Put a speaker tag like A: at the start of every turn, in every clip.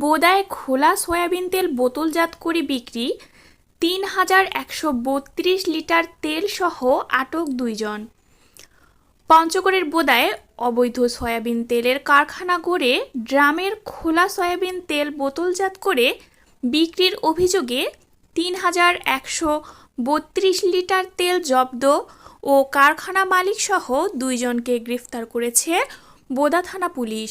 A: বোদায় খোলা সয়াবিন তেল বোতলজাত করে বিক্রি, তিন হাজার একশো বত্রিশ লিটার তেল সহ আটক দুইজন। পঞ্চগড়ের বোদায় অবৈধ সয়াবিন তেলের কারখানা গড়ে ড্রামের খোলা সয়াবিন তেল বোতলজাত করে বিক্রির অভিযোগে তিন হাজার একশো বত্রিশ লিটার তেল জব্দ ও কারখানা মালিক সহ দুইজনকে গ্রেফতার করেছে বোদা থানা পুলিশ।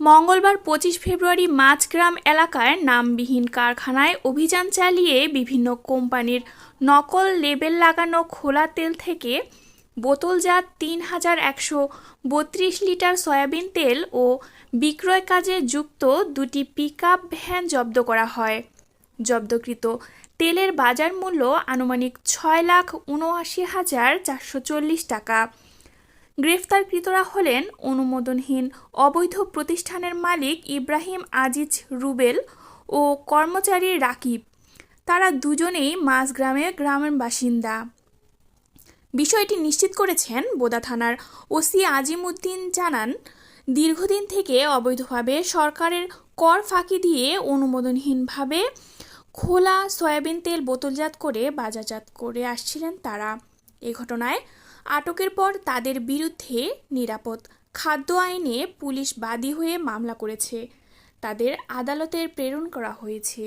A: মঙ্গলবার পঁচিশ ফেব্রুয়ারি মাঝগ্রাম এলাকায় নামবিহীন কারখানায় অভিযান চালিয়ে বিভিন্ন কোম্পানির নকল লেবেল লাগানো খোলা তেল থেকে বোতলজাত তিন হাজার একশো বত্রিশ লিটার সয়াবিন তেল ও বিক্রয় কাজে যুক্ত দুটি পিকআপ ভ্যান জব্দ করা হয়। জব্দকৃত তেলের বাজার মূল্য আনুমানিক ছয় লাখ উনআশি হাজার চারশো চল্লিশ টাকা। গ্রেফতারকৃতরা হলেন অনুমোদনহীন অবৈধ প্রতিষ্ঠানের মালিক ইব্রাহিম আজিজ রুবেল ও কর্মচারী রাকিব। তারা দুজনেই মাঝগ্রামের গ্রামের বাসিন্দা। বিষয়টি নিশ্চিত করেছেন বোদা থানার ওসি আজিমুদ্দিন জানান, দীর্ঘদিন থেকে অবৈধভাবে সরকারের কর ফাঁকি দিয়ে অনুমোদনহীনভাবে খোলা সয়াবিন তেল বোতলজাত করে বাজারজাত করে আসছিলেন তারা। এ ঘটনায় আটকের পর তাদের বিরুদ্ধে নিরাপদ খাদ্য আইনে পুলিশ বাদী হয়ে মামলা করেছে। তাদের আদালতের প্রেরণ করা হয়েছে।